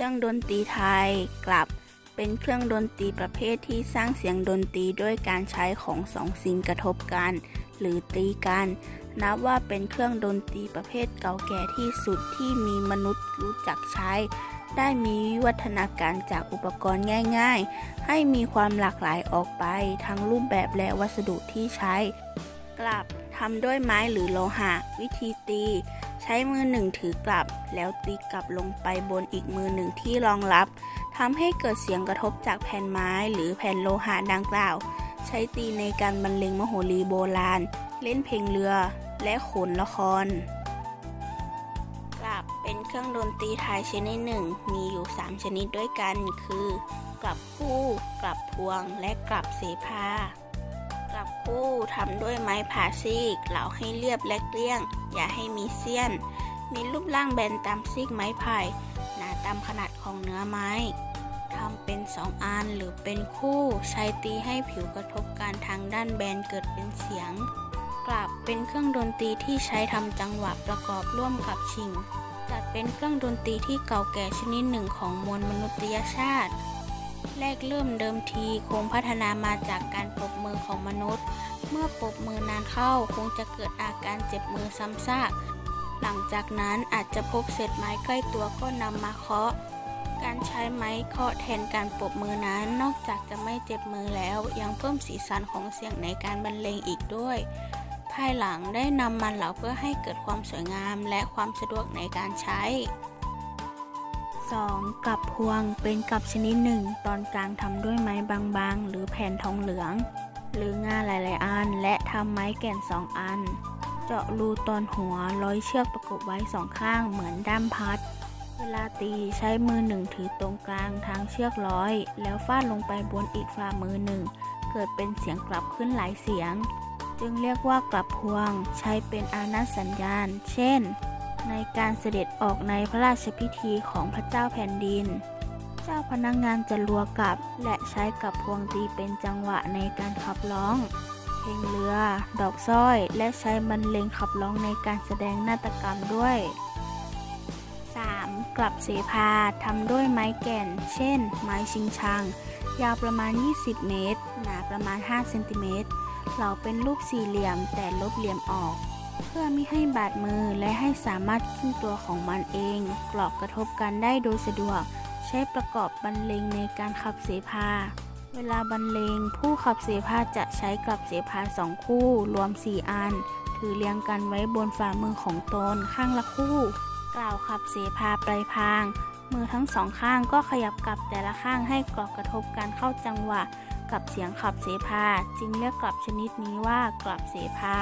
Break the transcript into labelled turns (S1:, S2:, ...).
S1: รื่องดนตรีไทยกลับเป็นเครื่องดนตรีประเภทที่สร้างเสียงดนตรีด้วยการใช้ของสองสิ่งกระทบกัน หรือตีกัน นับว่าเป็นเครื่องดนตรีประเภทเก่าแก่ที่สุดที่มีมนุษย์รู้จักใช้ ได้มีวิวัฒนาการจากอุปกรณ์ง่าย ๆ ให้มีความหลากหลายออกไป ทั้งรูปแบบและวัสดุที่ใช้ กลับทำด้วยไม้หรือโลหะ วิธีตี ใช้มือหนึ่งถือกลับ แล้วตีกลับลงไปบนอีกมือหนึ่งที่รองรับทำให้เกิดเสียงกระทบจากแผ่นไม้หรือแผ่นโลหะดังกล่าว ใช้ตีในการบรรเลงมโหรีโบราณ เล่นเพลงเรือ และโขนละครกลับเป็นเครื่องดนตรีไทยชนิดหนึ่ง มีอยู่ 3 ชนิดด้วยกัน คือกลับคู่ กลับพวง และกลับเสภากลับคู่ทำด้วยไม้ผาซีกเหลาให้เรียบและเกลี้ยง อย่าให้มีเสี้ยน มีรูปร่างแบนตามซีกไม้ไผ่หนาตามขนาดของเนื้อไม้ทำเป็นสองอันหรือเป็นคู่ ใช้ตีให้ผิวกระทบกันทางด้านแบนเกิดเป็นเสียง กลับเป็นเครื่องดนตรีที่ใช้ทำจังหวะประกอบร่วมกับชิงจัดเป็นเครื่องดนตรีที่เก่าแก่ชนิดหนึ่งของมวลมนุษยชาติ แรกเริ่มเดิมทีคงพัฒนามาจากการปรบมือของมนุษย์ เมื่อปรบมือนานเข้าคงจะเกิดอาการเจ็บมือซ้ำซาก หลังจากนั้นอาจจะพบเศษไม้ใกล้ตัวก็นำมาเคาะ การใช้ไม้เคาะแทนการปรบมือนั้น นอกจากจะไม่เจ็บมือแล้วยังเพิ่มสีสันของเสียงในการบรรเลงอีกด้วย ภายหลังได้นำมันเหลาเพื่อให้เกิดความสวยงามและความสะดวกในการใช้ 2. กลับพวงเป็นกลับชนิดหนึ่ง ตอนกลางทำด้วยไม้บางๆ หรือแผ่นทองเหลือง หรืองาหลายๆ อัน และทำไม้แก่นสองอัน เจาะรูตอนหัวร้อยเชือกประกบไว้สองข้างเหมือนด้ามพัด เวลาตีใช้มือหนึ่งถือตรงกลางทางเชือกร้อย แล้วฟาดลงไปบนอีกฝ่ามือหนึ่ง เกิดเป็นเสียงกลับขึ้นหลายเสียง จึงเรียกว่ากลับพวง ใช้เป็นอานัตสัญญาณ เช่น ในการเสด็จออกในพระราชพิธีของพระเจ้าแผ่นดินเจ้าพนักงงานจะรัวกลับ และใช้กับพวงตีเป็นจังหวะในการขับร้อง เพลงเรือ ดอกสร้อย และใช้บรรเลงขับร้องในการแสดงนาฏกรรมด้วย 3. กลับเสภาทำด้วยไม้แก่น เช่น ไม้ชิงชัง ยาวประมาณ 20 เมตร หนาประมาณ 5 เซนติเมตรเหลาเป็นรูปสี่เหลี่ยมแต่ลบเหลี่ยมออก เพื่อไม่ให้บาดมือและให้สามารถขึ้นตัวของมันเอง กรอบกระทบกันได้โดยสะดวก ใช้ประกอบบรรเลงในการขับเสภา เวลาบรรเลงผู้ขับเสภาจะใช้กลับเสภาสองคู่ รวม 4 อัน ถือเรียงกันไว้บนฝ่ามือของตนข้างละคู่ กล่าวขับเสภาปลายพาง มือทั้งสองข้างก็ขยับกลับแต่ละข้างให้กรอบกระทบกันเข้าจังหวะ กับเสียงขับเสภาจึงเรียกกลับชนิดนี้ว่ากลับเสภา